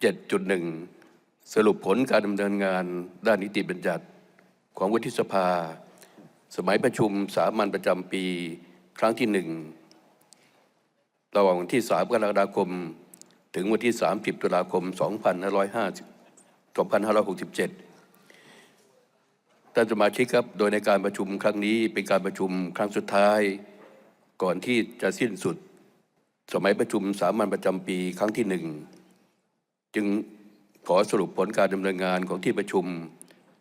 7.1 สรุปผลการดำเนินงานด้านนิติบัญญัติของวุฒิสภา สมัยประชุมสามัญประจำปี ครั้งที่หนึ่งระหว่างวันที่ 3 กรกฎาคม ถึงวันที่ 30 ตุลาคม 2550 2567 ท่านสมาชิกครับ โดยในการประชุมครั้งนี้เป็นการประชุมครั้งสุดท้าย ก่อนที่จะสิ้นสุด สมัยประชุมสามัญประจำปีครั้งที่หนึ่ง จึงขอสรุปผลการดำเนินงานของที่ประชุม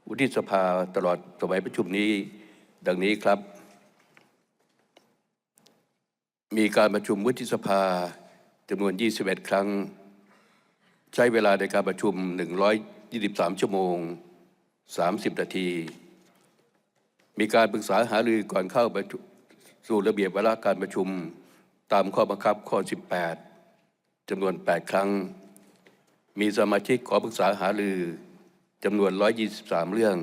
วุฒิสภาตลอดสมัยประชุมนี้ ดังนี้ครับ มีการประชุมวุฒิสภาจำนวน 21 ครั้ง ใช้เวลาในการประชุม 123 ชั่วโมง 30 นาที มีการปรึกษาหารือก่อนเข้าประชุมสู่ระเบียบเวลาการประชุม ตามข้อบังคับข้อ 18จำนวน 8 ครั้ง มีสมาชิกขอปรึกษาหารือจำนวน 123 เรื่อง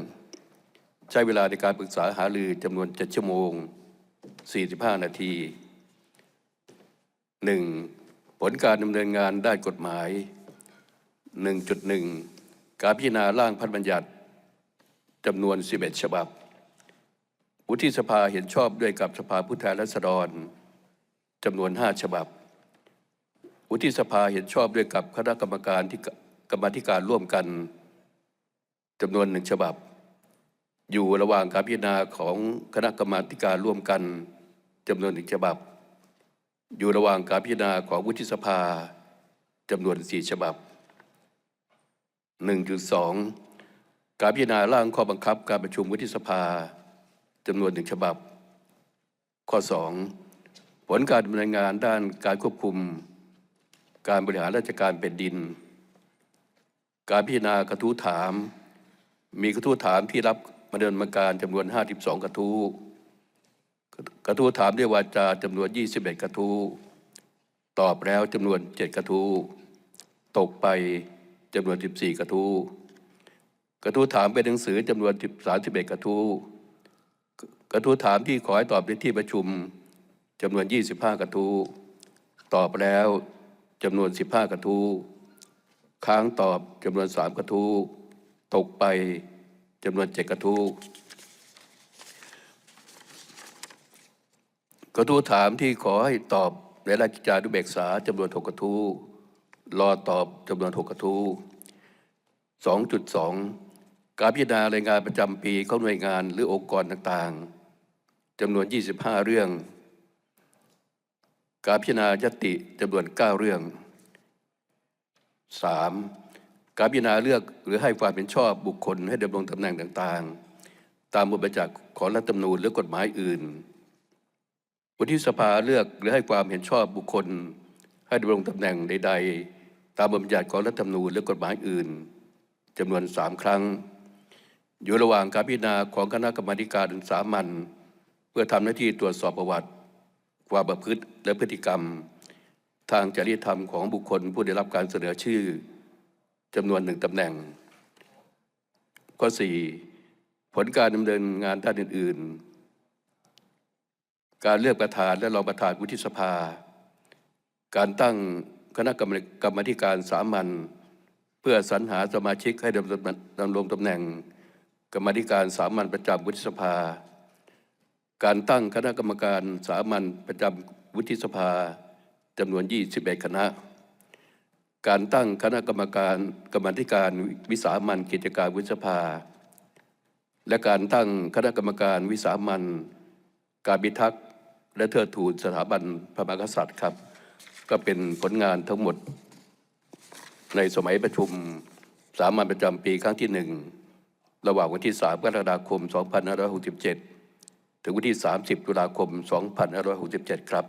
ใช้เวลาในการปรึกษาหารือจำนวน 7 ชั่วโมง 45 นาที 1. ผลการดำเนินงานด้านกฎหมาย 1.1 การพิจารณาร่างพันธบัญญัติจำนวน 11 ฉบับ วุฒิสภาเห็นชอบด้วยกับสภาผู้แทนราษฎรจำนวน 5 ฉบับ วุฒิสภาเห็นชอบด้วยกับคณะกรรมการที่กรรมธิการร่วมกันจำนวนหนึ่งฉบับ อยู่ระหว่างการพิจารณาของคณะกรรมการร่วมกันจำนวนหนึ่งฉบับ อยู่ระหว่างการพิจารณาของวุฒิสภาจำนวนสี่ฉบับ 1.2 การพิจารณาร่างข้อบังคับการประชุมวุฒิสภาจำนวนหนึ่งฉบับ ข้อ 2 ผลการดำเนินงานด้านการควบคุม การบริหารราชการเป็นดิน การพิจารณากระทู้ถาม มีกระทู้ถามที่รับมาเดินมาการจำนวน 52 กระทู้ กระทู้ถามด้วยวาจาจำนวน 21 กระทู้ ตอบแล้วจำนวน 7 กระทู้ ตกไปจำนวน 14 กระทู้ กระทู้ถามเป็นหนังสือจำนวน 31 กระทู้ กระทู้ถามที่ขอให้ตอบในที่ประชุมจำนวน 25 กระทู้ ตอบแล้ว จำนวน 15 กระทู้ค้างตอบจำนวน 3 กระทู้ตกไปจำนวน 7 กระทู้กระทู้ถามที่ขอให้ตอบในราชจานุเบกษาจำนวน 6 กระทู้รอตอบจำนวน 6 กระทู้2.2 การพิจารณารายงานประจำปีของหน่วยงานหรือองค์กรต่างๆจำนวน 25 เรื่อง การพิจารณายติจำนวน9เรื่อง 3. การพิจารณาเลือกหรือให้ความเป็นชอบบุคคลให้ดำรงตำแหน่งต่างๆ ตามบทบัญญัติของรัฐธรรมนูญหรือกฎหมายอื่นวุฒิสภาเลือกหรือให้ความเห็นชอบบุคคล ให้ดำรงตำแหน่งใด ๆ ตามบทบัญญัติของรัฐธรรมนูญหรือกฎหมายอื่นจำนวนสามครั้ง อยู่ระหว่างการพิจารณาของคณะกรรนิการสามัญเพื่อทำหน้าที่ตรวจสอบประวัติ ความประพฤติและพฤติกรรม ทางจริยธรรมของบุคคลผู้ได้รับการเสนอชื่อจำนวนหนึ่งตำแหน่ง ข้อ 4 ผลการดำเนินงานด้านอื่น ๆ การเลือกประธานและรองประธานวุฒิสภา การตั้งคณะกรรมกรมาธิการสามัญเพื่อสรรหาสมาชิกให้ดำรงตำแหน่ง กรรมธิการสามัญประจำวุฒิสภา การตั้งคณะกรรมการสามัญประจำวุฒิสภาจำนวน 21 คณะ การตั้งคณะกรรมการกรรมธิการวิสามัญกิจการวุฒิสภา และการตั้งคณะกรรมการวิสามัญการพิทักษ์และเทิดทูนสถาบันพระมหากษัตริย์ครับ ก็เป็นผลงานทั้งหมด ในสมัยประชุมสามัญประจำปีครั้งที่หนึ่งระหว่างวันที่ 3 กรกฎาคม 2567 ถึงวันที่ 30 ตุลาคม 2567 ครับ